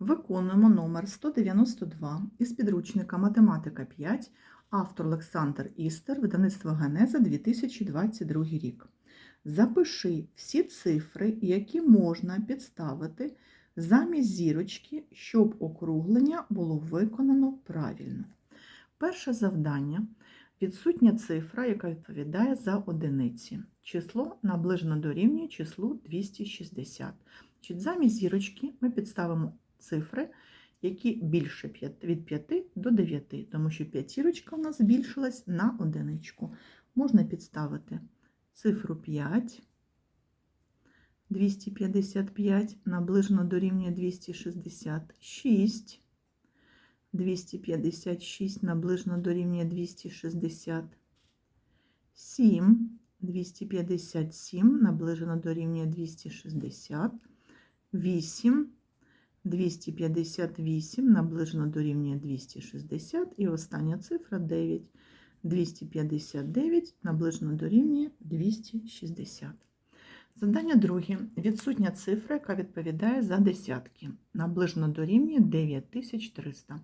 Виконуємо номер 192 із підручника Математика 5, автор Олександр Істер, видавництво Генеза 2022 рік. Запиши всі цифри, які можна підставити замість зірочки, щоб округлення було виконано правильно. Перше завдання відсутня цифра, яка відповідає за одиниці. Число наближено дорівнює числу 260. Значить, Замість зірочки ми підставимо цифри, які більше від 5 до 9, тому що п'ятірочка у нас збільшилась на одиничку. Можна підставити цифру 5, 255, наближено дорівнює 266, 256, наближено дорівнює 260, 7, 257, наближено дорівнює 260, 8, 258 наближено дорівнює 260 і остання цифра 9. 259 наближено дорівнює 260. Завдання друге. Відсутня цифра, яка відповідає за десятки. Наближено дорівнює 9300.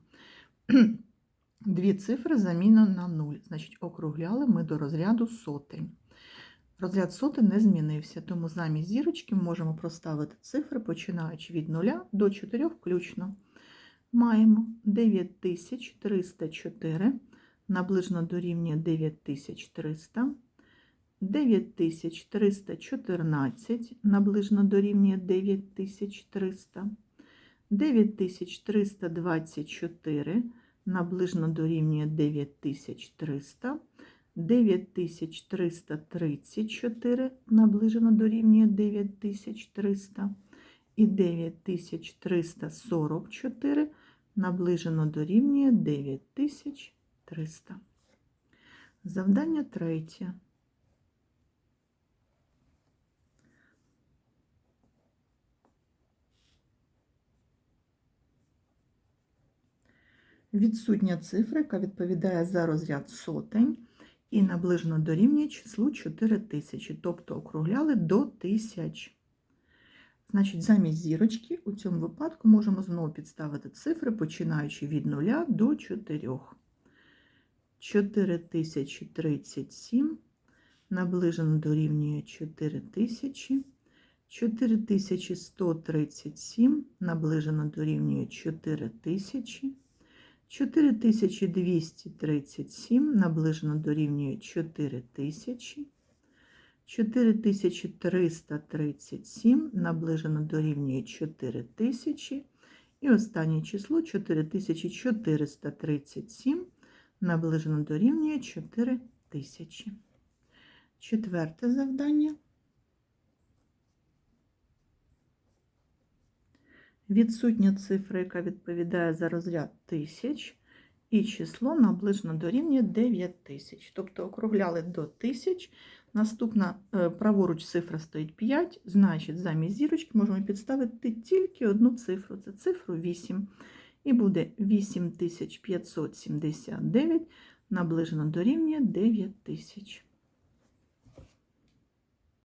Дві цифри замінено на 0. Значить, округляли ми до розряду сотень. Розряд сотень не змінився, тому замість зірочки можемо проставити цифри, починаючи від 0 до 4 включно. Маємо 9304, наближено дорівнює 9300, 9314, наближено дорівнює 9300, 9324, наближено дорівнює 9300, 9334 наближено дорівнює 9300 і 9344 наближено дорівнює 9300. Завдання третє. Відсутня цифра, яка відповідає за розряд сотень і наближено дорівнює числу 4000, тобто округляли до тисяч. Значить, замість зірочки у цьому випадку можемо знову підставити цифри, починаючи від 0 до 4. 4037 наближено дорівнює 4000, 4137 наближено дорівнює 4000, 4237 наближено дорівнює 4000, 4337 наближено дорівнює 4000 і останнє число 4437 наближено дорівнює 4000. Четверте завдання. Відсутня цифра, яка відповідає за розряд тисяч, і число наближено дорівнює 9000. Тобто округляли до тисяч. Наступна е, праворуч цифра стоїть 5, значить, замість зірочки можемо підставити тільки одну цифру, це цифру 8. І буде 8579 наближено дорівнює 9000.